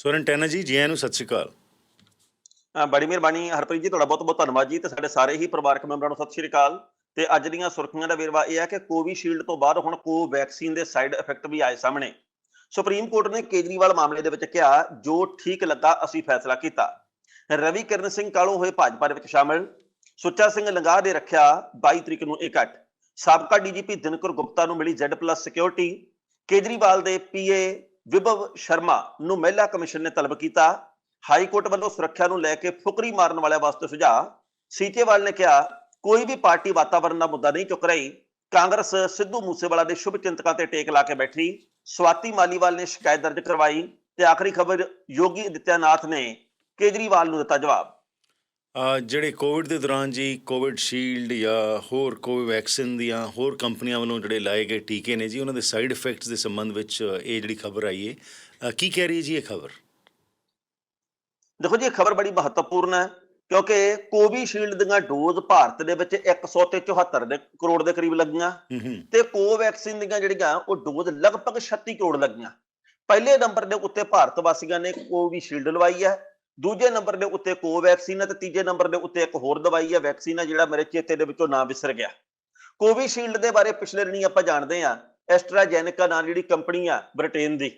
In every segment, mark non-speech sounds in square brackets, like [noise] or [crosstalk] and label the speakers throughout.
Speaker 1: ਸੁਰਨ ਟੈਨਾ ਜੀ ਜੀ ਆਇਆਂ ਨੂੰ ਸਤਿ ਸ਼੍ਰੀ ਅਕਾਲ।
Speaker 2: ਅ, ਬੜੀ ਮਿਹਰਬਾਨੀ ਹਰਪ੍ਰੀਤ ਜੀ ਤੁਹਾਡਾ ਬਹੁਤ ਬਹੁਤ ਧੰਨਵਾਦ ਜੀ ਤੇ ਸਾਡੇ ਸਾਰੇ ਹੀ ਪਰਿਵਾਰਕ ਮੈਂਬਰਾਂ ਨੂੰ ਸਤਿ ਸ਼੍ਰੀ ਅਕਾਲ। ਤੇ ਅੱਜ ਦੀਆਂ ਸੁਰਖੀਆਂ ਦਾ ਵੇਰਵਾ ਇਹ ਹੈ ਕਿ ਕੋਵਿਸ਼ੀਲਡ ਤੋਂ ਬਾਅਦ ਹੁਣ ਕੋਵੈਕਸੀਨ ਦੇ ਸਾਈਡ ਇਫੈਕਟ ਵੀ ਆਏ ਸਾਹਮਣੇ। ਸੁਪਰੀਮ ਕੋਰਟ ਨੇ ਕੇਜਰੀਵਾਲ ਮਾਮਲੇ ਦੇ ਵਿੱਚ ਕਿਹਾ ਜੋ ਠੀਕ ਲੱਗਾ ਅਸੀਂ ਫੈਸਲਾ ਕੀਤਾ। ਰਵੀ ਕਿਰਨ ਸਿੰਘ ਕਾਲੋਂ ਹੋਏ ਭਾਜਪਾ ਦੇ ਵਿੱਚ ਸ਼ਾਮਲ? ਸੁੱਚਾ ਸਿੰਘ ਲੰਗਾਹ ਦੇ ਰੱਖਿਆ 22 ਤਰੀਕ ਨੂੰ ਇਹ ਕੱਟ ਸਾਬਕਾ ਡੀਜੀਪੀ ਦਿਨਕਰ ਗੁਪਤਾ ਨੂੰ ਮਿਲੀ Z+ ਸਿਕਿਉਰਿਟੀ ਕੇਜਰੀਵਾਲ ਦੇ ਪੀਏ ਵਿਭਵ ਸ਼ਰਮਾ ਨੂੰ ਮਹਿਲਾ ਕਮਿਸ਼ਨ ਨੇ ਤਲਬ ਕੀਤਾ। ਹਾਈ ਕੋਰਟ ਵੱਲੋਂ ਸੁਰੱਖਿਆ ਨੂੰ ਲੈ ਕੇ ਫੁਕਰੀ ਮਾਰਨ ਵਾਲਿਆਂ ਵਾਸਤੇ ਸੁਝਾਅ। ਸੀਚੇਵਾਲ ਨੇ ਕਿਹਾ, ਕੋਈ ਵੀ ਪਾਰਟੀ ਵਾਤਾਵਰਣ ਦਾ ਮੁੱਦਾ ਨਹੀਂ ਚੁੱਕ ਰਹੀ। ਕਾਂਗਰਸ ਸਿੱਧੂ ਮੂਸੇਵਾਲਾ ਦੇ ਸ਼ੁਭ ਚਿੰਤਕਾਂ ਤੇ ਟੇਕ ਲਾ ਕੇ ਬੈਠੀ। ਸਵਾਤੀ ਮਾਲੀਵਾਲ ਨੇ ਸ਼ਿਕਾਇਤ ਦਰਜ ਕਰਵਾਈ ਤੇ ਆਖਰੀ ਖਬਰ ਯੋਗੀ ਅਦਿੱਤਿਆਨਾਥ ਨੇ ਕੇਜਰੀਵਾਲ ਨੂੰ ਦਿੱਤਾ ਜਵਾਬ।
Speaker 1: ਜਿਹੜੇ ਕੋਵਿਡ ਦੇ ਦੌਰਾਨ ਜੀ ਕੋਵਿਡ ਸ਼ੀਲਡ ਜਾਂ ਹੋਰ ਕੋਵੈਕਸਿਨ ਦੀਆਂ ਹੋਰ ਕੰਪਨੀਆਂ ਵੱਲੋਂ ਜਿਹੜੇ ਲਾਏ ਗਏ ਟੀਕੇ ਨੇ ਜੀ ਉਹਨਾਂ ਦੇ ਸਾਈਡ ਇਫੈਕਟਸ ਦੇ ਸੰਬੰਧ ਵਿੱਚ ਇਹ ਜਿਹੜੀ ਖਬਰ ਆਈ ਹੈ ਕੀ ਕਹਿ ਰਹੀ ਹੈ ਜੀ ਇਹ ਖਬਰ?
Speaker 2: ਦੇਖੋ ਜੀ ਇਹ ਖਬਰ ਬੜੀ ਮਹੱਤਵਪੂਰਨ ਹੈ ਕਿਉਂਕਿ ਕੋਵਿਸ਼ੀਲਡ ਦੀਆਂ ਡੋਜ਼ ਭਾਰਤ ਦੇ ਵਿੱਚ 100 ਤੇ 74 ਦੇ ਕਰੋੜ ਦੇ ਕਰੀਬ ਲੱਗੀਆਂ। ਤੇ ਕੋਵੈਕਸਿਨ ਦੀਆਂ ਜਿਹੜੀਆਂ ਉਹ ਡੋਜ਼ ਲਗਭਗ 36 ਕਰੋੜ ਲੱਗੀਆਂ। ਪਹਿਲੇ ਨੰਬਰ ਦੇ ਉੱਤੇ ਭਾਰਤ ਵਾਸੀਆਂ ਨੇ ਕੋਵਿਸ਼ੀਲਡ ਲਵਾਈ ਹੈ। ਦੂਜੇ ਨੰਬਰ ਦੇ ਉੱਤੇ ਕੋਵੈਕਸਿਨ ਤੇ ਤੀਜੇ ਨੰਬਰ ਦੇ ਉੱਤੇ ਇੱਕ ਹੋਰ ਦਵਾਈ ਹੈ ਵੈਕਸੀਨ ਹੈ ਜਿਹੜਾ ਮੇਰੇ ਚੇਤੇ ਦੇ ਵਿੱਚੋਂ ਨਾਮ ਵਿਸਰ ਗਿਆ। ਕੋਵਿਸ਼ੀਲਡ ਦੇ ਬਾਰੇ ਪਿਛਲੇ ਦਿਨੀ ਆਪਾਂ ਜਾਣਦੇ ਹਾਂ ਐਸਟਰਾਜੈਨਿਕਾ ਨਾਂ ਜਿਹੜੀ ਕੰਪਨੀ ਆ ਬ੍ਰਿਟੇਨ ਦੀ।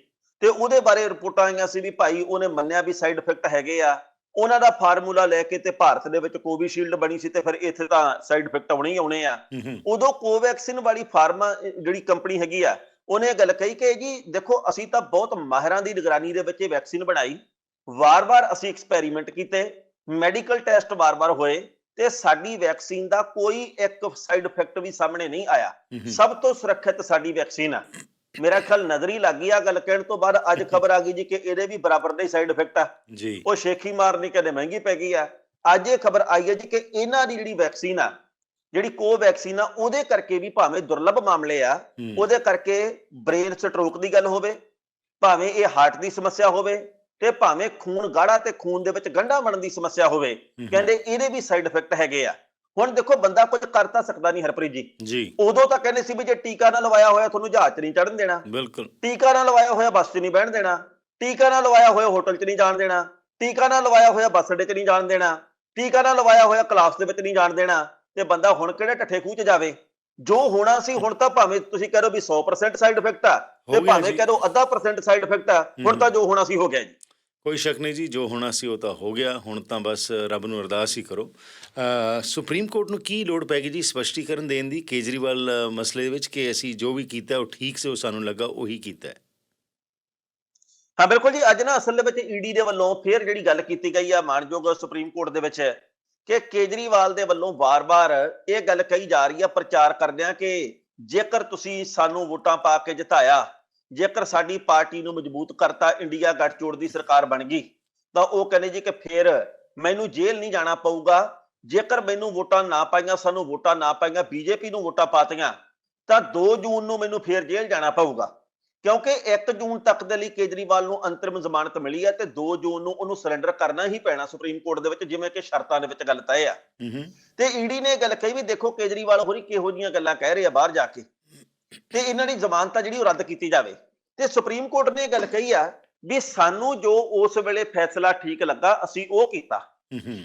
Speaker 2: ਤੇ ਉਹਦੇ ਬਾਰੇ ਰਿਪੋਰਟਾਂ ਆਈਆਂ ਸੀ ਵੀ ਭਾਈ ਉਹਨੇ ਮੰਨਿਆ ਵੀ ਸਾਈਡ ਇਫੈਕਟ ਹੈਗੇ ਆ। ਉਹਨਾਂ ਦਾ ਫਾਰਮੂਲਾ ਲੈ ਕੇ ਤੇ ਭਾਰਤ ਦੇ ਵਿੱਚ ਕੋਵਿਸ਼ੀਲਡ ਬਣੀ ਸੀ ਤੇ ਫਿਰ ਇੱਥੇ ਤਾਂ ਸਾਈਡ ਇਫੈਕਟ ਆਉਣੇ ਹੀ ਆਉਣੇ ਆ। ਉਦੋਂ ਕੋਵੈਕਸਿਨ ਵਾਲੀ ਫਾਰਮਾ ਜਿਹੜੀ ਕੰਪਨੀ ਹੈਗੀ ਆ ਉਹਨੇ ਇਹ ਗੱਲ ਕਹੀ ਕਿ ਜੀ ਦੇਖੋ ਅਸੀਂ ਤਾਂ ਬਹੁਤ ਮਾਹਿਰਾਂ ਦੀ ਨਿਗਰਾਨੀ ਦੇ ਵਿੱਚ ਇਹ ਵੈਕਸੀਨ ਬਣਾਈ। ਵਾਰ-ਵਾਰ ਅਸੀਂ ਐਕਸਪੈਰੀਮੈਂਟ ਕੀਤੇ ਮੈਡੀਕਲ ਟੈਸਟ ਵਾਰ-ਵਾਰ ਹੋਏ ਤੇ ਸਾਡੀ ਵੈਕਸੀਨ ਦਾ ਕੋਈ ਇੱਕ ਸਾਈਡ ਇਫੈਕਟ ਵੀ ਸਾਹਮਣੇ ਨਹੀਂ ਆਇਆ। ਸਭ ਤੋਂ ਸੁਰੱਖਿਅਤ ਸਾਡੀ ਵੈਕਸੀਨ ਆ। ਮੇਰਾ ਖਿਆਲ ਨਜ਼ਰ ਲੱਗ ਆ ਗੱਲ ਕਹਿਣ ਤੋਂ ਬਾਅਦ ਅੱਜ ਖਬਰ ਆ ਗਈ ਜੀ ਕਿ ਇਹਦੇ ਵੀ ਬਰਾਬਰ ਦੇ ਸਾਈਡ ਇਫੈਕਟ ਆ।
Speaker 1: ਜੀ।
Speaker 2: ਉਹ ਸ਼ੇਖੀ ਮਾਰਨੀ ਕਦੇ ਮਹਿੰਗੀ ਪੈ ਗਈ ਆ। ਅੱਜ ਇਹ ਖਬਰ ਆਈ ਹੈ ਜੀ ਕਿ ਇਹਨਾਂ ਦੀ ਜਿਹੜੀ ਵੈਕਸੀਨ ਆ ਜਿਹੜੀ ਕੋਵੈਕਸੀਨ ਆ ਉਹਦੇ ਕਰਕੇ ਵੀ ਭਾਵੇਂ ਦੁਰਲੱਭ ਮਾਮਲੇ ਆ। ਉਹਦੇ ਕਰਕੇ ਬ੍ਰੇਨ ਸਟ੍ਰੋਕ ਦੀ ਗੱਲ ਹੋਵੇ ਭਾਵੇਂ ਇਹ ਹਾਰਟ ਦੀ ਸਮੱਸਿਆ ਹੋਵੇ ਤੇ ਭਾਵੇਂ ਖੂਨ ਗਾੜਾ ਤੇ ਖੂਨ ਦੇ ਵਿੱਚ ਗੰਢਾ ਬਣਨ ਦੀ ਸਮੱਸਿਆ ਹੋਵੇ। ਕਹਿੰਦੇ ਇਹਦੇ ਵੀ ਸਾਈਡ ਇਫੈਕਟ ਹੈਗੇ ਆ। ਹੁਣ ਦੇਖੋ ਬੰਦਾ ਕੁਝ ਕਰ ਤਾਂ ਸਕਦਾ ਨਹੀਂ ਹਰਪ੍ਰੀਤ ਜੀ।
Speaker 1: ਜੀ।
Speaker 2: ਉਦੋਂ ਤਾਂ ਕਹਿੰਦੇ ਸੀ ਵੀ ਜੇ ਟੀਕਾ ਨਾ ਲਵਾਇਆ ਹੋਇਆ ਤੁਹਾਨੂੰ ਜਹਾਜ਼ 'ਚ ਨਹੀਂ ਚੜਨ ਦੇਣਾ।
Speaker 1: ਬਿਲਕੁਲ।
Speaker 2: ਟੀਕਾ ਨਾ ਲਵਾਇਆ ਹੋਇਆ ਬੱਸ 'ਚ ਨਹੀਂ ਬਹਿਣ ਦੇਣਾ। ਟੀਕਾ ਨਾ ਲਵਾਇਆ ਹੋਇਆ ਹੋਟਲ 'ਚ ਨਹੀਂ ਜਾਣ ਦੇਣਾ। ਟੀਕਾ ਨਾ ਲਵਾਇਆ ਹੋਇਆ ਬੱਸ ਅੱਡੇ 'ਚ ਨਹੀਂ ਜਾਣ ਦੇਣਾ। ਟੀਕਾ ਨਾ ਲਵਾਇਆ ਹੋਇਆ ਕਲਾਸ ਦੇ ਵਿੱਚ ਨਹੀਂ ਜਾਣ ਦੇਣਾ। ਤੇ ਬੰਦਾ ਹੁਣ ਕਿਹੜੇ ਠੱਠੇ ਖੂਹ 'ਚ ਜਾਵੇ? ਜੋ ਹੋਣਾ ਸੀ ਹੁਣ ਤਾਂ ਭਾਵੇਂ ਤੁਸੀਂ ਕਹਿ ਰਹੇ ਹੋ ਵੀ 100% ਸਾਈਡ ਇਫੈਕਟ ਆ ਤੇ ਭਾਵੇਂ। ਕਹਿ ਦਿਓ ਅੱਧਾ ਪਰਸੈਂਟ ਸਾਈਡ ਇਫੈਕਟ ਆ ਹੁਣ ਤਾਂ ਜੋ ਹੋਣਾ ਸੀ ਹੋ ਗਿਆ ਜੀ।
Speaker 1: ਕੋਈ ਸ਼ੱਕ ਨਹੀਂ ਜੀ, ਜੋ ਹੋਣਾ ਸੀ ਉਹ ਤਾਂ ਹੋ ਗਿਆ। ਹੁਣ ਤਾਂ ਬਸ ਰੱਬ ਨੂੰ ਅਰਦਾਸ ਹੀ ਕਰੋ। ਅਹ ਸੁਪਰੀਮ ਕੋਰਟ ਨੂੰ ਕੀ ਲੋੜ ਪੈ ਗਈ ਜੀ ਸਪਸ਼ਟੀਕਰਨ ਦੇਣ ਦੀ? ਕੇਜਰੀਵਾਲ ਮਸਲੇ ਦੇ ਵਿੱਚ ਕਿ ਅਸੀਂ ਜੋ ਵੀ ਕੀਤਾ, ਉਹ ਠੀਕ ਸੀ, ਉਹ ਸਾਨੂੰ ਲੱਗਾ ਉਹੀ ਕੀਤਾ ਹਾਂ।
Speaker 2: ਬਿਲਕੁਲ ਜੀ। ਅੱਜ ਨਾ ਅਸਲ ਦੇ ਵਿੱਚ ਈਡੀ ਦੇ ਵੱਲੋਂ ਫੇਰ ਜਿਹੜੀ ਗੱਲ ਕੀਤੀ ਗਈ ਆ ਮਾਨਯੋਗ ਸੁਪਰੀਮ ਕੋਰਟ ਦੇ ਵਿੱਚ ਕਿ ਕੇਜਰੀਵਾਲ ਦੇ ਵੱਲੋਂ ਵਾਰ-ਵਾਰ ਇਹ ਗੱਲ ਕਹੀ ਜਾ ਰਹੀ ਆ ਪ੍ਰਚਾਰ ਕਰਦਿਆਂ ਕਿ ਜੇਕਰ ਤੁਸੀਂ ਸਾਨੂੰ ਵੋਟਾਂ ਪਾ ਕੇ ਜਿਤਾਇਆ ਜੇਕਰ ਸਾਡੀ ਪਾਰਟੀ ਨੂੰ ਮਜ਼ਬੂਤ ਕਰਤਾ ਇੰਡੀਆ ਗੱਠਜੋੜ ਦੀ ਸਰਕਾਰ ਬਣ ਗਈ ਤਾਂ ਉਹ ਕਹਿੰਦੇ ਜੀ ਕਿ ਫੇਰ ਮੈਨੂੰ ਜੇਲ੍ਹ ਨਹੀਂ ਜਾਣਾ ਪਊਗਾ। ਜੇਕਰ ਮੈਨੂੰ ਵੋਟਾਂ ਨਾ ਪਾਈਆਂ ਸਾਨੂੰ ਵੋਟਾਂ ਨਾ ਪਾਈਆਂ ਬੀਜੇਪੀ ਨੂੰ ਵੋਟਾਂ ਪਾਤੀਆਂ ਤਾਂ 2 ਜੂਨ ਨੂੰ ਮੈਨੂੰ ਫੇਰ ਜੇਲ੍ਹ ਜਾਣਾ ਪਊਗਾ। ਕਿਉਂਕਿ 1 ਜੂਨ ਤੱਕ ਦੇ ਲਈ ਕੇਜਰੀਵਾਲ ਨੂੰ ਅੰਤਰਿਮ ਜ਼ਮਾਨਤ ਮਿਲੀ ਹੈ ਤੇ 2 ਜੂਨ ਨੂੰ ਉਹਨੂੰ ਸਰੈਂਡਰ ਕਰਨਾ ਹੀ ਪੈਣਾ ਸੁਪਰੀਮ ਕੋਰਟ ਦੇ ਵਿੱਚ ਜਿਵੇਂ ਕਿ ਸ਼ਰਤਾਂ ਦੇ ਵਿੱਚ ਗੱਲ ਤੈਅ ਆ। ਤੇ ਈਡੀ ਨੇ ਇਹ ਗੱਲ ਕਹੀ ਵੀ ਦੇਖੋ ਕੇਜਰੀਵਾਲ ਹੋਰੀ ਕਿਹੋ ਜੀਆਂ ਗੱਲਾਂ ਕਹਿ ਰਹੇ ਆ ਬਾਹਰ ਜਾ ਕੇ। ਤੇ ਇਹਨਾਂ ਦੀ ਜ਼ਮਾਨਤ ਜਿਹੜੀ ਉਹ ਰੱਦ ਕੀਤੀ ਜਾਵੇ। ਤੇ ਸੁਪਰੀਮ ਕੋਰਟ ਨੇ ਇਹ ਗੱਲ ਕਹੀ ਆ ਵੀ ਸਾਨੂੰ ਜੋ ਉਸ ਵੇਲੇ ਫੈਸਲਾ ਠੀਕ ਲੱਗਾ ਅਸੀਂ ਉਹ ਕੀਤਾ।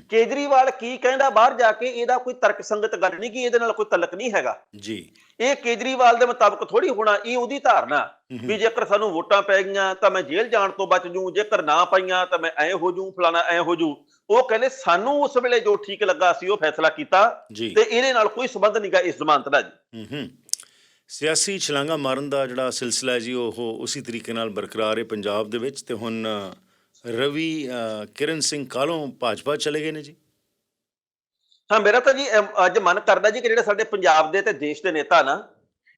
Speaker 2: ਕੇਜਰੀਵਾਲ ਕੀ ਕਹਿੰਦਾ ਬਾਹਰ ਜਾ ਕੇ ਇਹਦਾ ਕੋਈ ਤਰਕਸੰਗਤ ਗੱਲ ਨਹੀਂ ਕਿ ਇਹਦੇ ਨਾਲ ਕੋਈ ਤਲਕ ਨਹੀਂ ਹੈਗਾ।
Speaker 1: ਜੀ।
Speaker 2: ਇਹ ਕੇਜਰੀਵਾਲ ਦੇ ਮੁਤਾਬਕ ਥੋੜੀ ਹੋਣਾ ਇਹ ਉਹਦੀ ਧਾਰਨਾ। ਵੀ ਜੇਕਰ ਸਾਨੂੰ ਵੋਟਾਂ ਪੈ ਗਈਆਂ ਤਾਂ ਮੈਂ ਜੇਲ੍ਹ ਜਾਣ ਤੋਂ ਬਚ ਜੂ ਜੇਕਰ ਨਾ ਪਈਆਂ ਤਾਂ ਮੈਂ ਐ ਹੋ ਜੂ ਫਲਾਣਾ ਐ ਹੋ ਜੂ ਉਹ ਕਹਿੰਦੇ ਸਾਨੂੰ ਉਸ ਵੇਲੇ ਜੋ ਠੀਕ ਲੱਗਾ ਸੀ ਉਹ ਫੈਸਲਾ ਕੀਤਾ ਤੇ ਇਹਦੇ ਨਾਲ ਕੋਈ ਸੰਬੰਧ ਨਹੀਂਗਾ ਇਸ ਜ਼ਮਾਨਤ ਦਾ ਜੀ।
Speaker 1: ਹੂੰ ਹੂੰ। ਸਿਆਸੀ ਛਲਾਂਗਾ ਮਾਰਨ ਦਾ ਜਿਹੜਾ ਸਿਲਸਿਲਾ ਹੈ ਜੀ ਉਹ ਉਸੇ ਤਰੀਕੇ ਨਾਲ ਬਰਕਰਾਰ ਹੈ ਪੰਜਾਬ ਦੇ ਵਿੱਚ ਤੇ ਹੁਣ ਰਵੀ ਕਿਰਨ ਸਿੰਘ ਕਾਲੋਂ ਭਾਜਪਾ ਚਲੇ ਗਏ ਨੇ ਜੀ?
Speaker 2: ਹਾਂ ਮੇਰਾ ਤਾਂ ਜੀ ਅੱਜ ਮਨ ਕਰਦਾ ਜੀ ਕਿ ਜਿਹੜੇ ਸਾਡੇ ਪੰਜਾਬ ਦੇ ਤੇ ਦੇਸ਼ ਦੇ ਨੇਤਾ ਨਾ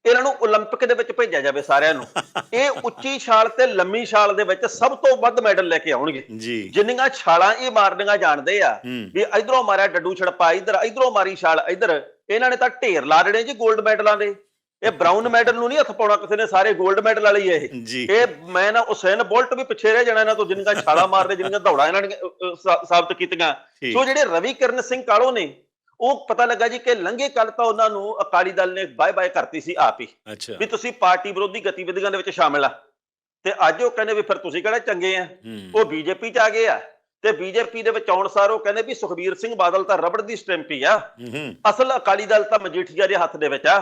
Speaker 2: ਇਹਨਾਂ ਨੂੰ 올림픽 ਦੇ ਵਿੱਚ ਭੇਜਿਆ ਜਾਵੇ ਸਾਰਿਆਂ ਨੂੰ। [laughs] ਇਹ ਉੱਚੀ ਛਾਲ ਤੇ ਲੰਮੀ ਛਾਲ ਦੇ ਵਿੱਚ ਸਭ ਤੋਂ ਵੱਧ ਮੈਡਲ ਲੈ ਕੇ ਆਉਣਗੇ। ਜਿੰਨੀਆਂ ਛਾਲਾਂ ਇਹ ਮਾਰਨੀਆਂ ਜਾਣਦੇ ਆ ਵੀ ਇਧਰੋਂ ਮਾਰਿਆ ਡੱਡੂ ਛੜਪਾ ਇਧਰ ਇਧਰੋਂ ਮਾਰੀ ਛਾਲ ਇਧਰ ਇਹਨਾਂ ਨੇ ਤਾਂ ਢੇਰ ਲਾ ਦੇਣੇ ਜੀ 골ਡ ਮੈਡਲਾਂ ਦੇ। ਇਹ ਬ੍ਰਾਊਨ ਮੈਡਲ ਨੂੰ ਨਹੀਂ ਹੱਥ ਪਾਉਣਾ ਕਿਸੇ ਨੇ ਸਾਰੇ 골ਡ ਮੈਡਲ ਵਾਲੇ ਹੀ ਇਹ। ਇਹ ਮੈਂ ਨਾ ਉਸੈਨ ਬੋਲਟ ਵੀ ਪਿੱਛੇ ਰਹਿ ਜਾਣਾ ਇਹਨਾਂ ਤੋਂ ਜਿੰਨੀਆਂ ਛਾਲਾਂ ਮਾਰਦੇ ਜਿੰਨੀਆਂ ਦੌੜਾਂ ਇਹਨਾਂ ਨੇ ਸਾਬਤ ਕੀਤੀਆਂ। ਸੋ ਜਿਹੜੇ ਰਵੀ ਕਿਰਨ ਸਿੰਘ ਕਾਲੋ ਨੇ ਉਹ ਪਤਾ ਲੱਗਾ ਜੀ ਕਿ ਲੰਘੇ ਕੱਲ ਤਾਂ ਉਹਨਾਂ ਨੂੰ ਅਕਾਲੀ ਦਲ ਨੇ ਬਾਏ ਬਾਏ ਕਰਤੀ ਸੀ ਆਪ ਹੀ। ਵੀ ਤੁਸੀਂ ਪਾਰਟੀ ਵਿਰੋਧੀ ਗਤੀਵਿਧੀਆਂ ਦੇ ਵਿੱਚ ਸ਼ਾਮਲ ਆ। ਤੇ ਅੱਜ ਉਹ ਕਹਿੰਦੇ ਵੀ ਫਿਰ ਤੁਸੀਂ ਕਿਹੜੇ ਚੰਗੇ ਆ? ਉਹ ਬੀਜੇਪੀ ਚ ਆ ਗਏ ਆ। ਤੇ ਬੀਜੇਪੀ ਦੇ ਵਿੱਚ ਆਉਣ ਸਾਰ ਉਹ ਕਹਿੰਦੇ ਵੀ ਸੁਖਬੀਰ ਸਿੰਘ ਬਾਦਲ ਤਾਂ ਰਬੜ ਦੀ ਸਟੈਂਪ ਹੀ ਆ ਅਸਲ ਅਕਾਲੀ ਦਲ ਤਾਂ ਮਜੀਠੀਆ ਦੇ ਹੱਥ ਦੇ ਵਿੱਚ ਆ।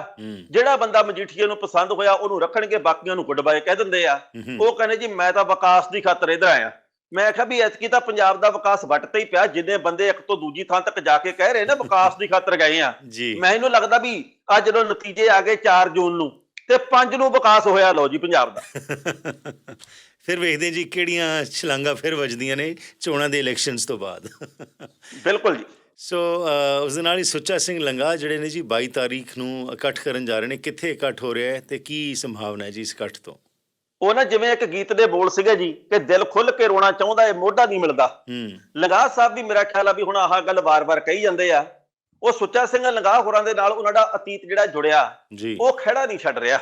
Speaker 2: ਜਿਹੜਾ ਬੰਦਾ ਮਜੀਠੀਆ ਨੂੰ ਪਸੰਦ ਹੋਇਆ ਉਹਨੂੰ ਰੱਖਣਗੇ ਬਾਕੀਆਂ ਨੂੰ ਗੁੱਡ ਬਾਏ ਕਹਿ ਦਿੰਦੇ ਆ। ਉਹ ਕਹਿੰਦੇ ਜੀ ਮੈਂ ਤਾਂ ਵਿਕਾਸ ਦੀ ਖਾਤਰ ਇੱਧਰ ਆਇਆ। ਮੈਂ ਕਿਹਾ ਵੀ ਐਤਕੀ ਤਾਂ ਪੰਜਾਬ ਦਾ ਵਿਕਾਸ ਵੱਟ ਤੇ ਹੀ ਪਿਆ। ਜਿੰਨੇ ਬੰਦੇ ਇੱਕ ਤੋਂ ਦੂਜੀ ਥਾਂ ਤੱਕ ਜਾ ਕੇ ਕਹਿ ਰਹੇ ਨੇ ਵਿਕਾਸ ਦੀ ਖਾਤਰ ਗਏ ਆ। ਮੈਨੂੰ ਲੱਗਦਾ ਵੀ ਆ ਜਦੋਂ ਨਤੀਜੇ ਆ ਗਏ 4 ਜੂਨ ਨੂੰ ਤੇ 5 ਨੂੰ ਵਿਕਾਸ ਹੋਇਆ ਲਓ ਜੀ ਪੰਜਾਬ ਦਾ। [laughs]
Speaker 1: ਫਿਰ ਵੇਖਦੇ ਜੀ ਕਿਹੜੀਆਂ ਛਲਾਂਗਾ ਫਿਰ ਵੱਜਦੀਆਂ ਨੇ ਚੋਣਾਂ ਦੇ ਇਲੈਕਸ਼ਨਸ ਤੋਂ ਬਾਅਦ। [laughs]
Speaker 2: ਬਿਲਕੁਲ ਜੀ।
Speaker 1: ਸੋ ਉਸ ਦੇ ਨਾਲ ਹੀ ਸੁੱਚਾ ਸਿੰਘ ਲੰਗਾ ਜਿਹੜੇ ਨੇ ਜੀ 22 ਤਾਰੀਖ ਨੂੰ ਇਕੱਠ ਕਰਨ ਜਾ ਰਹੇ ਨੇ। ਕਿੱਥੇ ਇਕੱਠ ਹੋ ਰਿਹਾ ਹੈ ਤੇ ਕੀ ਸੰਭਾਵਨਾ ਹੈ ਜੀ ਇਸ ਇਕੱਠ ਤੋਂ?
Speaker 2: ਉਹ ਨਾ ਜਿਵੇਂ ਇੱਕ ਗੀਤ ਦੇ ਬੋਲ ਸੀਗੇ ਜੀ ਕਿ ਦਿਲ ਖੁੱਲ ਕੇ ਰੋਣਾ ਚਾਹੁੰਦਾ ਏ ਮੋਢਾ ਨਹੀਂ ਮਿਲਦਾ।
Speaker 1: ਹੂੰ।
Speaker 2: ਲੰਗਾਹ ਸਾਹਿਬ ਵੀ ਮੇਰਾ ਖਿਆਲ ਆ ਵੀ ਹੁਣ ਆਹ ਗੱਲ ਵਾਰ-ਵਾਰ ਕਹੀ ਜਾਂਦੇ ਆ ਉਹ ਸੁੱਚਾ ਸਿੰਘ ਲੰਗਾਹ ਹੋਰਾਂ ਦੇ ਨਾਲ ਉਹਨਾਂ ਦਾ ਅਤੀਤ ਜਿਹੜਾ ਜੁੜਿਆ ਉਹ ਖਹਿੜਾ ਨਹੀਂ ਛੱਡ ਰਿਹਾ।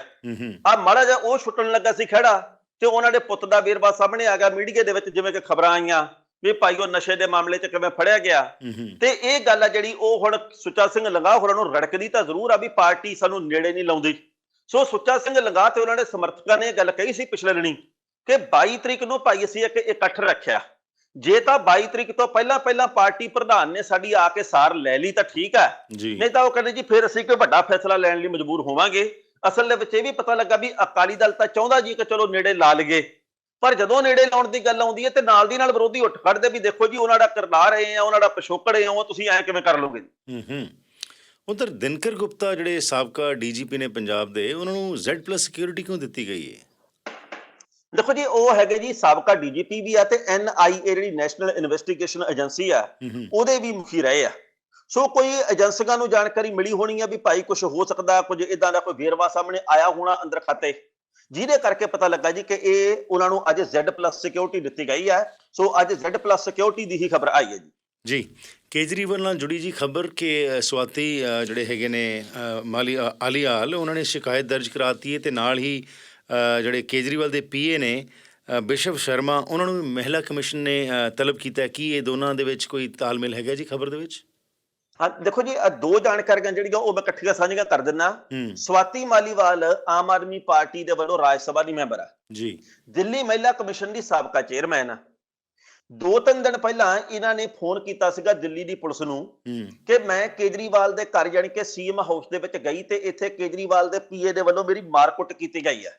Speaker 2: ਆ ਮਾੜਾ ਜਿਹਾ ਉਹ ਛੁੱਟਣ ਲੱਗਾ ਸੀ ਖਹਿੜਾ ਤੇ ਉਹਨਾਂ ਦੇ ਪੁੱਤ ਦਾ ਵੇਰਵਾ ਸਾਹਮਣੇ ਆ ਗਿਆ ਮੀਡੀਆ ਦੇ ਵਿੱਚ ਜਿਵੇਂ ਕਿ ਖਬਰਾਂ ਆਈਆਂ ਵੀ ਭਾਈ ਉਹ ਨਸ਼ੇ ਦੇ ਮਾਮਲੇ 'ਚ ਕਿਵੇਂ ਫੜਿਆ ਗਿਆ। ਤੇ ਇਹ ਗੱਲ ਆ ਜਿਹੜੀ ਉਹ ਹੁਣ ਸੁੱਚਾ ਸਿੰਘ ਲੰਗਾਹ ਹੋਰਾਂ ਨੂੰ ਰੜਕਦੀ ਤਾਂ ਜ਼ਰੂਰ ਆ ਵੀ ਪਾਰਟੀ ਸਾਨੂੰ ਨੇੜੇ ਨਹੀਂ ਲਾਉਂਦੀ। ਸੋ ਸੁੱਚਾ ਸਿੰਘ ਲੰਗਾਹ ਤੇ ਉਹਨਾਂ ਦੇ ਸਮਰਥਕਾਂ ਨੇ ਇਹ ਗੱਲ ਕਹੀ ਸੀ ਪਿਛਲੇ ਦਿਨੀ ਕਿ 22 ਤਰੀਕ ਨੂੰ ਭਾਈ ਅਸੀਂ ਇੱਕ ਇਕੱਠ ਰੱਖਿਆ। ਜੇ ਤਾਂ 22 ਤਰੀਕ ਤੋਂ ਪਹਿਲਾਂ ਪਹਿਲਾਂ ਪਾਰਟੀ ਪ੍ਰਧਾਨ ਨੇ ਸਾਡੀ ਆ ਕੇ ਸਾਰ ਲੈ ਲਈ ਤਾਂ ਠੀਕ ਹੈ। ਨਹੀਂ ਤਾਂ ਉਹ ਕਹਿੰਦੇ ਜੀ ਫਿਰ ਅਸੀਂ ਕੋਈ ਵੱਡਾ ਫੈਸਲਾ ਲੈਣ ਲਈ ਮਜਬੂਰ ਹੋਵਾਂਗੇ। ਅਸਲ ਦੇ ਵਿੱਚ ਇਹ ਵੀ ਪਤਾ ਲੱਗਾ ਵੀ ਅਕਾਲੀ ਦਲ ਤਾਂ ਚਾਹੁੰਦਾ ਜੀ ਕਿ ਚਲੋ ਨੇੜੇ ਲਾ ਲਈਏ। ਪਰ ਜਦੋਂ ਨੇੜੇ ਲਾਉਣ ਦੀ ਗੱਲ ਆਉਂਦੀ ਹੈ ਤੇ ਨਾਲ ਦੀ ਨਾਲ ਵਿਰੋਧੀ ਉੱਠ ਖੜਦੇ ਵੀ ਦੇਖੋ ਜੀ ਉਹਨਾਂ ਦਾ ਕਰਨਾ ਰਹੇ ਆ ਉਹਨਾਂ ਦਾ ਪਿਛੋਕੜ ਹੈ ਉਹ ਤੁਸੀਂ ਐ ਕਿਵੇਂ ਕਰ ਲੋਗੇ
Speaker 1: ਹੂੰ ਹੂੰ। ਉਧਰ ਦਿਨਕਰ ਗੁਪਤਾ ਜਿਹੜੇ ਸਾਬਕਾ ਡੀਜੀਪੀ ਨੇ ਪੰਜਾਬ ਦੇ ਉਹਨਾਂ ਨੂੰ Z+ ਸਿਕਿਉਰਿਟੀ ਕਿਉਂ ਦਿੱਤੀ ਗਈ ਹੈ?
Speaker 2: ਦੇਖੋ ਜੀ ਉਹ ਹੈਗੇ ਜੀ ਸਾਬਕਾ ਡੀਜੀਪੀ ਵੀ ਆ ਤੇ ਐਨਆਈਏ ਜਿਹੜੀ ਨੈਸ਼ਨਲ ਇਨਵੈਸਟੀਗੇਸ਼ਨ ਏਜੰਸੀ ਆ ਉਹਦੇ ਵੀ ਮੁਖੀ ਰਹੇ ਆ। ਸੋ ਕੋਈ ਏਜੰਸੀਆਂ ਨੂੰ ਜਾਣਕਾਰੀ ਮਿਲੀ ਹੋਣੀ ਆ ਵੀ ਭਾਈ ਕੁਝ ਹੋ ਸਕਦਾ ਕੁਝ ਇਦਾਂ ਦਾ ਕੋਈ ਵੇਰਵਾ ਸਾਹਮਣੇ ਆਇਆ ਹੋਣਾ ਅੰਦਰ ਖਾਤੇ ਜਿਹਦੇ ਕਰਕੇ ਪਤਾ ਲੱਗਾ ਜੀ ਕਿ ਇਹ ਉਹਨਾਂ ਨੂੰ ਅੱਜ Z+ ਸਿਕਿਉਰਿਟੀ ਦਿੱਤੀ ਗਈ ਹੈ ਸੋ ਅੱਜ Z+ ਸਿਕਿਉਰਿਟੀ ਦੀ ਹੀ ਖਬਰ ਆਈ ਹੈ ਜੀ।
Speaker 1: ਜੀ ਕੇਜਰੀਵਾਲ ਨਾਲ ਜੁੜੀ ਜੀ ਖਬਰ ਕਿ ਸਵਾਤੀ ਜਿਹੜੇ ਹੈਗੇ ਨੇ ਮਾਲੀ ਆਲੀਆਲ ਉਹਨਾਂ ਨੇ ਸ਼ਿਕਾਇਤ ਦਰਜ ਕਰਾਤੀ ਹੈ ਤੇ ਨਾਲ ਹੀ ਜਿਹੜੇ ਕੇਜਰੀਵਾਲ ਦੇ ਪੀਏ ਨੇ ਅ, ਬਿਸ਼ਵ ਸ਼ਰਮਾ ਉਹਨਾਂ ਨੂੰ ਮਹਿਲਾ ਕਮਿਸ਼ਨ ਨੇ ਤਲਬ ਕੀਤਾ ਕਿ ਇਹ ਦੋਨਾਂ ਦੇ ਵਿੱਚ ਕੋਈ ਤਾਲਮੇਲ ਹੈਗਾ ਜੀ ਖਬਰ ਦੇ ਵਿੱਚ?
Speaker 2: ਹਾਂ ਦੇਖੋ ਜੀ ਦੋ ਜਾਣਕਾਰੀਆਂ ਜਿਹੜੀਆਂ ਉਹ ਮੈਂ ਇਕੱਠੀਆਂ ਸਾਂਝੀਆਂ ਕਰ ਦਿੰਨਾ ਸਵਾਤੀ ਮਾਲੀਵਾਲ ਆਮ ਆਦਮੀ ਪਾਰਟੀ ਦੇ ਵੱਲੋਂ ਰਾਜ ਸਭਾ ਦੀ ਮੈਂਬਰ ਆ।
Speaker 1: ਜੀ।
Speaker 2: ਦਿੱਲੀ ਮਹਿਲਾ ਕਮਿਸ਼ਨ ਦੀ ਸਾਬਕਾ ਚੇਅਰਮੈਨ ਆ। ਦੋ ਤਿੰਨ ਦਿਨ ਪਹਿਲਾਂ ਇਹਨਾਂ ਨੇ ਫੋਨ ਕੀਤਾ ਸੀਗਾ ਦਿੱਲੀ ਦੀ ਪੁਲਿਸ ਨੂੰ ਕਿ ਮੈਂ ਕੇਜਰੀਵਾਲ ਦੇ ਘਰ ਜਾਣੀ ਕਿ ਸੀਐਮ ਹਾਊਸ ਦੇ ਵਿੱਚ ਗਈ ਤੇ ਇੱਥੇ ਕੇਜਰੀਵਾਲ ਦੇ ਪੀਏ ਦੇ ਵੱਲੋਂ ਮੇਰੀ ਮਾਰਕੁੱਟ ਕੀਤੀ ਗਈ ਹੈ।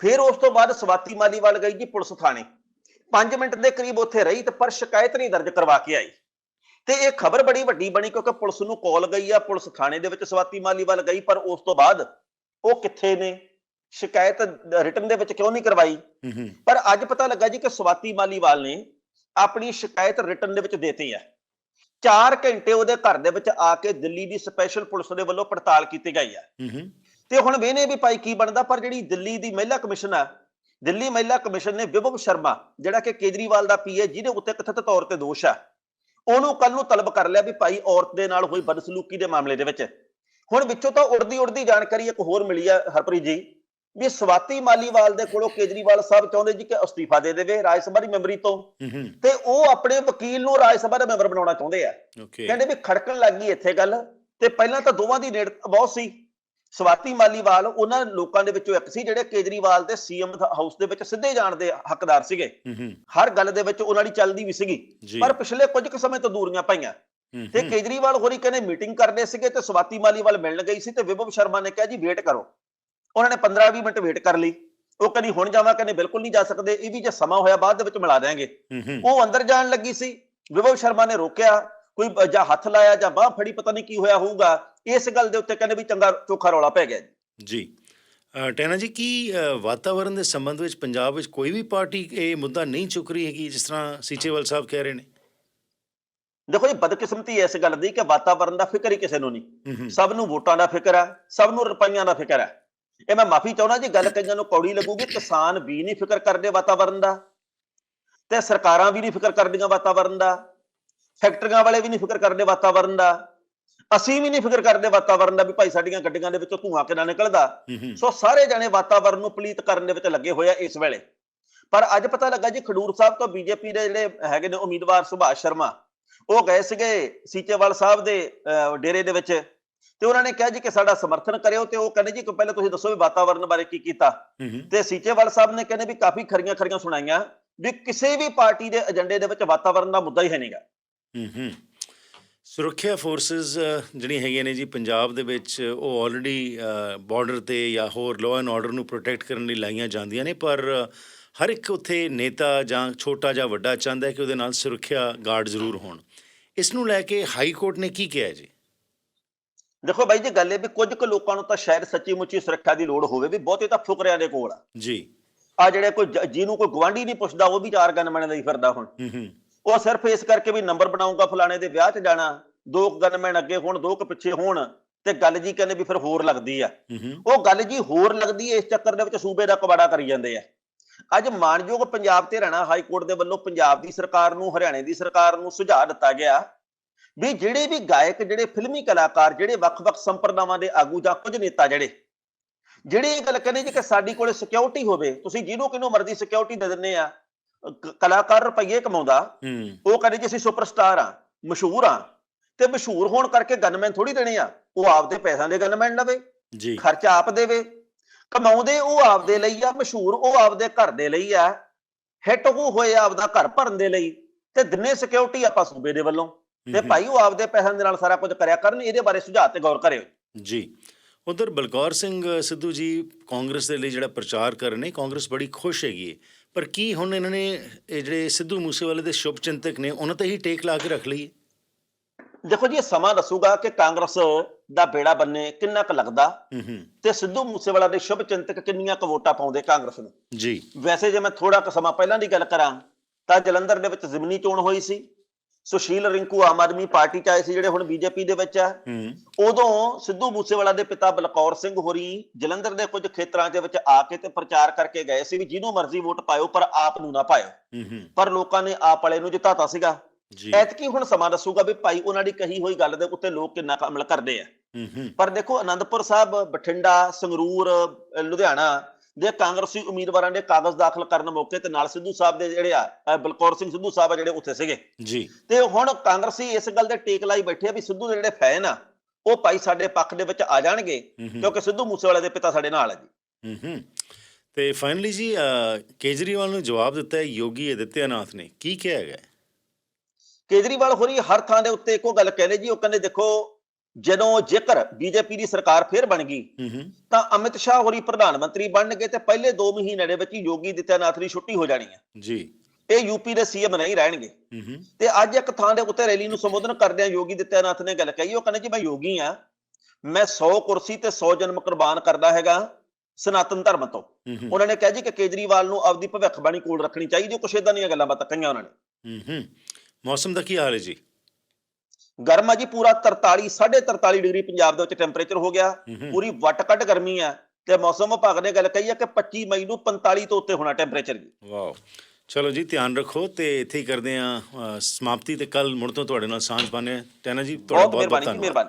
Speaker 2: ਫਿਰ ਉਸ ਤੋਂ ਬਾਅਦ ਸਵਾਤੀ ਮਾਲੀਵਾਲ ਗਈ ਜੀ ਪੁਲਿਸ ਥਾਣੇ। 5 ਮਿੰਟ ਦੇ ਕਰੀਬ ਉੱਥੇ ਰਹੀ ਤੇ ਪਰ ਸ਼ਿਕਾਇਤ ਨਹੀਂ ਦਰਜ ਕਰਵਾ ਕੇ ਆਈ। ਤੇ ਇਹ ਖਬਰ ਬੜੀ ਵੱਡੀ ਬਣੀ ਕਿਉਂਕਿ ਪੁਲਿਸ ਨੂੰ ਕਾਲ ਗਈ ਆ ਪੁਲਿਸ ਥਾਣੇ ਦੇ ਵਿੱਚ ਸਵਾਤੀ ਮਾਲੀਵਾਲ ਗਈ ਪਰ ਉਸ ਤੋਂ ਬਾਅਦ ਉਹ ਕਿੱਥੇ ਨੇ? ਸ਼ਿਕਾਇਤ ਰਿਟਰਨ ਦੇ ਵਿੱਚ ਕਿਉਂ ਨਹੀਂ ਕਰਵਾਈ? ਪਰ ਅੱਜ ਪਤਾ ਲੱਗਾ ਜੀ ਕਿ ਸਵਾਤੀ ਮਾਲੀਵਾਲ ਨੇ ਆਪਣੀ ਸ਼ਿਕਾਇਤ ਰਿਟਰਨ ਦੇ ਵਿੱਚ ਦੇਤੀ ਹੈ। 4 ਘੰਟੇ ਉਹਦੇ ਘਰ ਦੇ ਵਿੱਚ ਆ ਕੇ ਦਿੱਲੀ ਦੀ ਸਪੈਸ਼ਲ ਪੁਲਿਸ ਦੇ ਵੱਲੋਂ ਪੜਤਾਲ ਕੀਤੀ ਗਈ ਹੈ। ਤੇ ਹੁਣ ਵੇਨੇ ਵੀ ਭਾਈ ਕੀ ਬਣਦਾ ਪਰ ਜਿਹੜੀ ਦਿੱਲੀ ਦੀ ਮਹਿਲਾ ਕਮਿਸ਼ਨ ਆ ਦਿੱਲੀ ਮਹਿਲਾ ਕਮਿਸ਼ਨ ਨੇ ਵਿਭਵ ਸ਼ਰਮਾ ਜਿਹੜਾ ਕਿ ਕੇਜਰੀਵਾਲ ਦਾ ਪੀਏ ਜਿਹਦੇ ਉੱਤੇ ਕਥਿਤ ਤੌਰ ਤੇ ਦੋਸ਼ ਆ ਉਹਨੂੰ ਕੱਲ ਨੂੰ ਤਲਬ ਕਰ ਲਿਆ ਵੀ ਭਾਈ ਔਰਤ ਦੇ ਨਾਲ ਹੋਈ ਬਦਸਲੂਕੀ ਦੇ ਮਾਮਲੇ ਦੇ ਵਿੱਚ। ਹੁਣ ਵਿੱਚੋਂ ਤਾਂ ਉੜਦੀ ਉੜਦੀ ਜਾਣਕਾਰੀ ਇੱਕ ਹੋਰ ਮਿਲੀ ਆ ਹਰਪ੍ਰੀਤ ਜੀ। ਵੀ ਸਵਾਤੀ ਮਾਲੀਵਾਲ ਦੇ ਕੋਲੋਂ ਕੇਜਰੀਵਾਲ ਸਾਹਿਬ ਚਾਹੁੰਦੇ ਜੀ ਕਿ ਅਸਤੀਫਾ ਦੇ ਦੇਵੇ ਰਾਜ ਸਭਾ ਦੀ ਮੈਂਬਰੀ ਤੋਂ। ਤੇ ਉਹ ਆਪਣੇ ਵਕੀਲ ਨੂੰ ਰਾਜ ਸਭਾ ਦਾ ਮੈਂਬਰ ਬਣਾਉਣਾ ਚਾਹੁੰਦੇ ਆ। ਕਹਿੰਦੇ ਵੀ ਖੜਕਣ ਲੱਗ ਗਈ ਇੱਥੇ ਗੱਲ। ਤੇ ਪਹਿਲਾਂ ਤਾਂ ਦੋਵਾਂ ਦੀ ਨੇੜ ਬਹੁਤ ਸੀ। ਸਵਾਤੀ ਮਾਲੀਵਾਲ ਉਹਨਾਂ ਲੋਕਾਂ ਦੇ ਵਿੱਚੋਂ ਇੱਕ ਸੀ ਜਿਹੜੇ ਕੇਜਰੀਵਾਲ ਦੇ ਸੀਐਮ ਹਾਊਸ ਦੇ ਵਿੱਚ ਸਿੱਧੇ ਜਾਣ ਦੇ ਹੱਕਦਾਰ ਸੀਗੇ। ਹਰ ਗੱਲ ਦੇ ਵਿੱਚ ਉਹਨਾਂ ਦੀ ਚੱਲਦੀ ਵੀ ਸੀਗੀ। ਪਰ ਪਿਛਲੇ ਕੁਝ ਕੁ ਸਮੇਂ ਤੋਂ ਦੂਰੀਆਂ ਪਈਆਂ। ਤੇ ਕੇਜਰੀਵਾਲ ਹੋਰੀ ਕਹਿੰਦੇ ਮੀਟਿੰਗ ਕਰਨੇ ਸੀਗੇ ਤੇ ਸਵਾਤੀ ਮਾਲੀਵਾਲ ਮਿਲਣ ਗਈ ਸੀ ਤੇ ਵਿਭਵ ਸ਼ਰਮਾ ਨੇ ਕਿਹਾ ਜੀ ਵੇਟ ਕਰੋ। ਉਹਨਾਂ ਨੇ 15-20 ਮਿੰਟ ਵੇਟ ਕਰ ਲਈ। ਉਹ ਕਹਿੰਦੀ ਹੁਣ ਜਾਵਾਂ। ਕਹਿੰਦੇ ਬਿਲਕੁਲ ਨਹੀਂ ਜਾ ਸਕਦੇ। ਇਹ ਵੀ ਜੇ ਸਮਾਂ ਹੋਇਆ ਬਾਅਦ ਦੇ ਵਿੱਚ ਮਿਲਾ
Speaker 1: ਹੂੰ
Speaker 2: ਉਹ ਅੰਦਰ ਜਾਣ ਲੱਗੀ ਸੀ। ਵਿਭਵ ਸ਼ਰਮਾ ਨੇ ਰੋਕਿਆ। ਕੋਈ ਜਾਂ ਹੱਥ ਲਾਇਆ ਜਾਂ ਬਾਹ ਫੜੀ ਪਤਾ ਨਹੀਂ ਕੀ ਹੋਇਆ ਹੋਊਗਾ। ਇਸ ਗੱਲ ਦੇ ਉੱਤੇ ਕਹਿੰਦੇ ਵੀ ਚੰਗਾ ਚੋਖਾ ਰੌਲਾ ਪੈ ਗਿਆ ਜੀ।
Speaker 1: ਟੈਨਾ ਜੀ ਕੀ ਵਾਤਾਵਰਣ ਦੇ ਸੰਬੰਧ ਵਿੱਚ ਪੰਜਾਬ ਵਿੱਚ ਕੋਈ ਵੀ ਪਾਰਟੀ ਇਹ ਮੁੱਦਾ ਨਹੀਂ ਚੁੱਕ ਰਹੀ ਹੈਗੀ ਜਿਸ ਤਰ੍ਹਾਂ ਸੀਚੇਵਾਲ ਸਾਹਿਬ ਕਹਿ ਰਹੇ ਨੇ?
Speaker 2: ਦੇਖੋ ਜੀ ਬਦਕਿਸਮਤੀ ਇਸ ਗੱਲ ਦੀ ਕਿ ਵਾਤਾਵਰਣ ਦਾ ਫਿਕਰ ਹੀ ਕਿਸੇ ਨੂੰ ਨਹੀਂ। ਸਭ ਨੂੰ ਵੋਟਾਂ ਦਾ ਫਿਕਰ ਹੈ ਸਭ ਨੂੰ ਰੁਪਈਆਂ ਦਾ ਫਿਕਰ ਹੈ। ਇਹ ਮੈਂ ਮਾਫੀ ਚਾਹੁੰਦਾ ਜੀ ਗੱਲ ਕਈਆਂ ਨੂੰ ਕੌੜੀ ਲੱਗੂਗੀ ਕਿਸਾਨ ਵੀ ਨਹੀਂ ਫਿਕਰ ਕਰਦੇ ਵਾਤਾਵਰਣ ਦਾ ਤੇ ਸਰਕਾਰਾਂ ਵੀ ਨਹੀਂ ਫਿਕਰ ਕਰਦੀਆਂ ਵਾਤਾਵਰਣ ਦਾ ਫੈਕਟਰੀਆਂ ਵਾਲੇ ਵੀ ਨਹੀਂ ਫਿਕਰ ਕਰਦੇ ਵਾਤਾਵਰਣ ਦਾ ਅਸੀਂ ਵੀ ਨਹੀਂ ਫਿਕਰ ਕਰਦੇ ਵਾਤਾਵਰਣ ਦਾ ਵੀ ਭਾਈ ਸਾਡੀਆਂ ਗੱਡੀਆਂ ਦੇ ਵਿੱਚੋਂ ਧੂਆਂ ਕਿੰਨਾ ਨਿਕਲਦਾ। ਸੋ ਸਾਰੇ ਜਣੇ ਵਾਤਾਵਰਣ ਨੂੰ ਪਲੀਤ ਕਰਨ ਦੇ ਵਿੱਚ ਲੱਗੇ ਹੋਏ ਆ ਇਸ ਵੇਲੇ। ਪਰ ਅੱਜ ਪਤਾ ਲੱਗਾ ਜੀ ਖਡੂਰ ਸਾਹਿਬ ਤੋਂ ਬੀਜੇਪੀ ਦੇ ਜਿਹੜੇ ਹੈਗੇ ਨੇ ਉਮੀਦਵਾਰ ਸੁਭਾਸ਼ ਸ਼ਰਮਾ ਉਹ ਗਏ ਸੀਗੇ ਸੀਚੇਵਾਲ ਸਾਹਿਬ ਦੇ ਡੇਰੇ ਦੇ ਵਿੱਚ। ਤੇ ਉਹਨਾਂ ਨੇ ਕਿਹਾ ਜੀ ਕਿ ਸਾਡਾ ਸਮਰਥਨ ਕਰਿਓ ਤੇ ਉਹ ਕਹਿੰਦੇ ਜੀ ਕਿ ਪਹਿਲੇ ਤੁਸੀਂ ਦੱਸੋ ਵੀ ਵਾਤਾਵਰਣ ਬਾਰੇ ਕੀ ਕੀਤਾ। ਤੇ ਸੀਚੇਵਾਲ ਸਾਹਿਬ ਨੇ ਕਹਿੰਦੇ ਵੀ ਕਾਫੀ ਖਰੀਆਂ ਖਰੀਆਂ ਸੁਣਾਈਆਂ ਵੀ ਕਿਸੇ ਵੀ ਪਾਰਟੀ ਦੇ ਏਜੰਡੇ ਦੇ ਵਿੱਚ ਵਾਤਾਵਰਣ ਦਾ ਮੁੱਦਾ ਹੀ ਹੈ ਨਹੀਂਗਾ।
Speaker 1: ਹੂੰ ਹੂੰ। ਸੁਰੱਖਿਆ ਫੋਰਸਸ ਜਿਹੜੀਆਂ ਹੈਗੀਆਂ ਨੇ ਜੀ ਪੰਜਾਬ ਦੇ ਵਿੱਚ ਉਹ ਆਲਰੇਡੀ ਬਾਰਡਰ ਤੇ ਜਾਂ ਹੋਰ ਲਾਅ ਐਂਡ ਆਰਡਰ ਨੂੰ ਪ੍ਰੋਟੈਕਟ ਕਰਨ ਲਈ ਲਾਈਆਂ ਜਾਂਦੀਆਂ ਨੇ ਪਰ ਹਰ ਇੱਕ ਉੱਥੇ ਨੇਤਾ ਜਾਂ ਛੋਟਾ ਜਾਂ ਵੱਡਾ ਚਾਹੁੰਦਾ ਹੈ ਕਿ ਉਹਦੇ ਨਾਲ ਸੁਰੱਖਿਆ ਗਾਰਡ ਜ਼ਰੂਰ ਹੋਣ। ਇਸ ਨੂੰ ਲੈ ਕੇ ਹਾਈ ਕੋਰਟ ਨੇ ਕੀ ਕਿਹਾ ਜੀ?
Speaker 2: ਦੇਖੋ ਬਾਈ ਜੀ ਗੱਲ ਇਹ ਵੀ ਕੁਝ ਕੁ ਲੋਕਾਂ ਨੂੰ ਤਾਂ ਸ਼ਾਇਦ ਸੱਚੀ ਮੁੱਚੀ ਸੁਰੱਖਿਆ ਦੀ ਲੋੜ ਹੋਵੇ ਵੀ ਬਹੁਤੇ ਤਾਂ ਫੁਕਰਿਆਂ ਦੇ ਕੋਲ ਆ।
Speaker 1: ਜੀ।
Speaker 2: ਆ ਜਿਹੜੇ ਕੋਈ ਜਿਹਨੂੰ ਕੋਈ ਗਵਾਂਢੀ ਨਹੀਂ ਪੁੱਛਦਾ ਉਹ ਵੀ ਚਾਰ ਗਨਮੈਨ ਲਈ ਫਿਰਦਾ ਹੁਣ। ਉਹ ਸਿਰਫ ਇਸ ਕਰਕੇ ਵੀ ਨੰਬਰ ਬਣਾਉਂਗਾ ਫਲਾਣੇ ਦੇ ਵਿਆਹ 'ਚ ਜਾਣਾ ਦੋ ਗਨਮੈਨ ਅੱਗੇ ਹੋਣ ਦੋ ਕੁ ਪਿੱਛੇ ਹੋਣ ਤੇ ਗੱਲ ਜੀ ਕਹਿੰਦੇ ਵੀ ਫਿਰ ਹੋਰ ਲੱਗਦੀ ਆ। ਉਹ ਗੱਲ ਜੀ ਹੋਰ ਲੱਗਦੀ ਇਸ ਚੱਕਰ ਦੇ ਵਿੱਚ ਸੂਬੇ ਦਾ ਕਬਾੜਾ ਕਰੀ ਜਾਂਦੇ ਆ। ਅੱਜ ਮਾਨਯੋਗ ਪੰਜਾਬ ਤੇ ਹਰਿਆਣਾ ਹਾਈ ਕੋਰਟ ਦੇ ਵੱਲੋਂ ਪੰਜਾਬ ਦੀ ਸਰਕਾਰ ਨੂੰ ਹਰਿਆਣੇ ਦੀ ਸਰਕਾਰ ਨੂੰ ਸੁਝਾਅ ਦਿੱਤਾ ਗਿਆ ਵੀ ਜਿਹੜੇ ਵੀ ਗਾਇਕ ਜਿਹੜੇ ਫਿਲਮੀ ਕਲਾਕਾਰ ਜਿਹੜੇ ਵੱਖ-ਵੱਖ ਸੰਪਰਦਾਵਾਂ ਦੇ ਆਗੂ ਜਾਂ ਕੁਝ ਨੇਤਾ ਜਿਹੜੇ ਜਿਹੜੇ ਇਹ ਗੱਲ ਕਹਿੰਦੇ ਜੀ ਕਿ ਸਾਡੀ ਕੋਲੇ ਸਿਕਿਉਰਿਟੀ ਹੋਵੇ ਤੁਸੀਂ ਜਿਹਨੂੰ ਕਿਨੂੰ ਮਰਜ਼ੀ ਸਿਕਿਉਰਿਟੀ ਦੇ ਦਿੰਨੇ ਆ ਕਲਾਕਾਰ ਰੁਪਈਏ ਕਮਾਉਂਦਾ ਉਹ ਕਹਿੰਦੇ ਜੀ ਅਸੀਂ ਸੁਪਰਸਟਾਰ ਆ ਮਸ਼ਹੂਰ ਆ ਤੇ ਮਸ਼ਹੂਰ ਹੋਣ ਕਰਕੇ ਗਨਮੈਨ ਥੋੜੀ ਦੇਣੇ ਆ ਉਹ ਆਪਦੇ ਪੈਸਿਆਂ ਦੇ ਗਨਮੈਨ ਲਵੇ
Speaker 1: ਜੀ।
Speaker 2: ਖਰਚਾ ਆਪ ਦੇਵੇ ਕਮਾਉਂਦੇ ਉਹ ਆਪਦੇ ਲਈ ਆ ਮਸ਼ਹੂਰ ਉਹ ਆਪਦੇ ਘਰ ਦੇ ਲਈ ਆ ਹਿੱਟ ਉਹ ਹੋਏ ਆਪਦਾ ਘਰ ਭਰਨ ਦੇ ਲਈ ਤੇ ਦਿਨੇ ਸਿਕਿਉਰਿਟੀ ਆਪਾਂ ਸੂਬੇ ਦੇ ਵੱਲੋਂ। ਤੇ ਭਾਈ ਉਹ ਆਪਦੇ ਪੈਸਿਆਂ ਦੇ ਨਾਲ ਸਾਰਾ ਕੁਝ ਕਰਿਆ ਕਰਨ ਇਹਦੇ ਬਾਰੇ ਸੁਝਾਅ ਤੇ ਗੌਰ ਕਰਿਓ।
Speaker 1: ਜੀ। ਉਧਰ ਬਲਕੌਰ ਸਿੰਘ ਸਿੱਧੂ ਜੀ ਕਾਂਗਰਸ ਦੇ ਲਈ ਜਿਹੜਾ ਪ੍ਰਚਾਰ ਕਰ ਰਹੇ ਨੇ ਕਾਂਗਰਸ ਬੜੀ ਖੁਸ਼ ਹੈਗੀ ਪਰ ਕੀ ਹੁਣ ਇਹਨਾਂ ਨੇ ਇਹ ਜਿਹੜੇ ਸਿੱਧੂ ਮੂਸੇਵਾਲੇ ਦੇ ਸ਼ੁਭ ਚਿੰਤਕ ਨੇ ਉਹਨਾਂ ਤੇ ਹੀ ਟੇਕ ਲਾ ਕੇ ਰੱਖ ਲਈ?
Speaker 2: ਦੇਖੋ ਜੀ ਇਹ ਸਮਾਂ ਦੱਸੂਗਾ ਕਿ ਕਾਂਗਰਸ ਦਾ ਬੇੜਾ ਬੰਨੇ ਕਿੰਨਾ ਕੁ ਲੱਗਦਾ। ਤੇ ਸਿੱਧੂ ਮੂਸੇਵਾਲਾ ਦੇ ਸ਼ੁਭ ਚਿੰਤਕ ਕਿੰਨੀਆਂ ਕੁ ਵੋਟਾਂ ਪਾਉਂਦੇ ਕਾਂਗਰਸ ਨੂੰ?
Speaker 1: ਜੀ।
Speaker 2: ਵੈਸੇ ਜੇ ਮੈਂ ਥੋੜਾ ਕੁ ਸਮਾਂ ਪਹਿਲਾਂ ਦੀ ਗੱਲ ਕਰਾਂ ਤਾਂ ਜਲੰਧਰ ਦੇ ਵਿੱਚ ਜ਼ਿਮਨੀ ਚੋਣ ਹੋਈ ਸੀ। ਸੁਸ਼ੀਲ ਰਿੰਕੂ ਆਮ ਆਦਮੀ ਪਾਰਟੀ ਚ ਆਏ ਸੀ ਜਿਹੜੇ ਹੁਣ ਬੀਜੇਪੀ ਦੇ ਵਿੱਚ ਆ।
Speaker 1: ਹੂੰ।
Speaker 2: ਉਦੋਂ ਸਿੱਧੂ ਮੂਸੇਵਾਲਾ ਦੇ ਪਿਤਾ ਬਲਕੌਰ ਸਿੰਘ ਹੋਰੀ ਜਲੰਧਰ ਦੇ ਕੁਝ ਖੇਤਰਾਂ ਦੇ ਵਿੱਚ ਆ ਕੇ ਤੇ ਪ੍ਰਚਾਰ ਕਰਕੇ ਗਏ ਸੀ ਵੀ ਜਿਹਨੂੰ ਮਰਜ਼ੀ ਵੋਟ ਪਾਇਓ ਪਰ ਆਪ ਨੂੰ ਨਾ ਪਾਇਓ।
Speaker 1: ਹੂੰ ਹੂੰ।
Speaker 2: ਪਰ ਲੋਕਾਂ ਨੇ ਆਪ ਵਾਲੇ ਨੂੰ ਜਿਤਾਤਾ ਸੀਗਾ।
Speaker 1: ਜੀ।
Speaker 2: ਐਤਕੀ ਹੁਣ ਸਮਾਂ ਦੱਸੂਗਾ ਵੀ ਭਾਈ ਉਹਨਾਂ ਦੀ ਕਹੀ ਹੋਈ ਗੱਲ ਦੇ ਉੱਤੇ ਲੋਕ ਕਿੰਨਾ ਅਮਲ ਕਰਦੇ ਆ।
Speaker 1: ਹੂੰ ਹੂੰ।
Speaker 2: ਪਰ ਦੇਖੋ ਅਨੰਦਪੁਰ ਸਾਹਿਬ ਬਠਿੰਡਾ ਸੰਗਰੂਰ ਲੁਧਿਆਣਾ ਦੇ ਕਾਂਗਰਸੀ ਉਮੀਦਵਾਰਾਂ ਦੇ ਕਾਗਜ਼ ਦਾਖਲ ਕਰਨ ਮੌਕੇ ਤੇ ਨਾਲ ਸਿੱਧੂ ਸਾਹਿਬ ਦੇ ਜਿਹੜੇ ਆ ਬਲਕੌਰ ਸਿੰਘ ਸਿੱਧੂ ਸਾਹਿਬ ਆ ਜਿਹੜੇ ਉੱਥੇ ਸੀਗੇ।
Speaker 1: ਜੀ।
Speaker 2: ਤੇ ਹੁਣ ਕਾਂਗਰਸੀ ਇਸ ਗੱਲ ਦੇ ਟੇਕ ਲਾਈ ਬੈਠੇ ਆ ਵੀ ਸਿੱਧੂ ਦੇ ਜਿਹੜੇ ਫੈਨ ਆ ਉਹ ਭਾਈ ਸਾਡੇ ਪੱਖ ਦੇ ਵਿੱਚ ਆ ਜਾਣਗੇ ਕਿਉਂਕਿ ਸਿੱਧੂ ਮੂਸੇਵਾਲੇ ਦੇ ਪਿਤਾ ਸਾਡੇ ਨਾਲ ਆ ਜੀ।
Speaker 1: ਹੂੰ ਹੂੰ। ਤੇ ਫਾਈਨਲੀ ਜੀ ਕੇਜਰੀਵਾਲ ਨੂੰ ਜਵਾਬ ਦਿੱਤਾ ਹੈ ਯੋਗੀ ਆਦਿੱਤਿਆਨਾਥ ਨੇ। ਕੀ ਕਿਹਾ ਹੈਗਾ
Speaker 2: ਕੇਜਰੀਵਾਲ ਹੋਰੀ ਹਰ ਥਾਂ ਦੇ ਉੱਤੇ ਇੱਕੋ ਗੱਲ ਕਹਿੰਦੇ ਜੀ ਉਹ ਕਹਿੰਦੇ ਦੇਖੋ ਜਦੋਂ ਜੇਕਰ ਬੀਜੇਪੀ ਦੀ ਸਰਕਾਰ ਫੇਰ ਬਣ ਗਈ ਤਾਂ ਅਮਿਤ ਸ਼ਾਹ ਹੋਰੀ ਪ੍ਰਧਾਨ ਮੰਤਰੀ ਬਣਨਗੇ ਤੇ ਪਹਿਲੇ 2 ਮਹੀਨੇ ਦੇ ਵਿੱਚ ਹੀ ਯੋਗੀ ਆਦਿੱਤਿਆਨਾਥ ਦੀ ਛੁੱਟੀ ਹੋ ਜਾਣੀ ਹੈ।
Speaker 1: ਜੀ।
Speaker 2: ਇਹ ਯੂਪੀ ਦੇ ਸੀਐਮ ਨਹੀਂ ਰਹਿਣਗੇ। ਤੇ ਅੱਜ ਇੱਕ ਥਾਂ ਦੇ ਉੱਤੇ ਰੈਲੀ ਨੂੰ ਸੰਬੋਧਨ ਕਰਦਿਆਂ ਯੋਗੀ ਦਿੱਤਿਆਨਾਥ ਨੇ ਗੱਲ ਕਹੀ ਉਹ ਕਹਿੰਦੇ ਜੀ ਮੈਂ ਯੋਗੀ ਆ ਮੈਂ 100 ਕੁਰਸੀ ਤੇ 100 ਜਨਮ ਕੁਰਬਾਨ ਕਰਦਾ ਹੈਗਾ ਸਨਾਤਨ ਧਰਮ ਤੋਂ। ਉਹਨਾਂ ਨੇ ਕਿਹਾ ਜੀ ਕਿ ਕੇਜਰੀਵਾਲ ਨੂੰ ਆਪਦੀ ਭਵਿੱਖਬਾਣੀ ਕੋਲ ਰੱਖਣੀ ਚਾਹੀਦੀ ਕੁਛ ਇਦਾਂ ਦੀਆਂ ਗੱਲਾਂ ਬਾਤਾਂ ਕਹੀਆਂ ਉਹਨਾਂ ਨੇ।
Speaker 1: ਹੂੰ ਹੂੰ। ਮੌਸਮ ਦਾ ਕੀ ਹਾਲ ਹੈ ਜੀ?
Speaker 2: ਗਰਮ ਆ ਜੀ ਪੂਰਾ 43 43 ਡਿਗਰੀ ਪੰਜਾਬ ਦੇ ਵਿੱਚ ਟੈਂਪਰੇਚਰ ਹੋ ਗਿਆ। ਪੂਰੀ ਵੱਟ ਕੱਢ ਗਰਮੀ ਆ ਤੇ ਮੌਸਮ ਵਿਭਾਗ ਨੇ ਗੱਲ ਕਹੀ ਹੈ ਕਿ 25 ਮਈ ਨੂੰ 45 ਤੋਂ ਉੱਤੇ ਹੋਣਾ ਟੈਂਪਰੇਚਰ ਜੀ।
Speaker 1: ਵਾਓ। ਚਲੋ ਜੀ ਧਿਆਨ ਰੱਖੋ ਤੇ ਇੱਥੇ ਹੀ ਕਰਦੇ ਆ ਸਮਾਪਤੀ ਤੇ ਕੱਲ ਮੁੜ ਤੋਂ ਤੁਹਾਡੇ ਨਾਲ ਸਾਂਝ ਪਾਣੇ ਟੈਨਾ ਜੀ ਤੁਹਾਡਾ
Speaker 2: ਬਹੁਤ
Speaker 1: ਬਹੁਤ ਧੰਨਵਾਦ।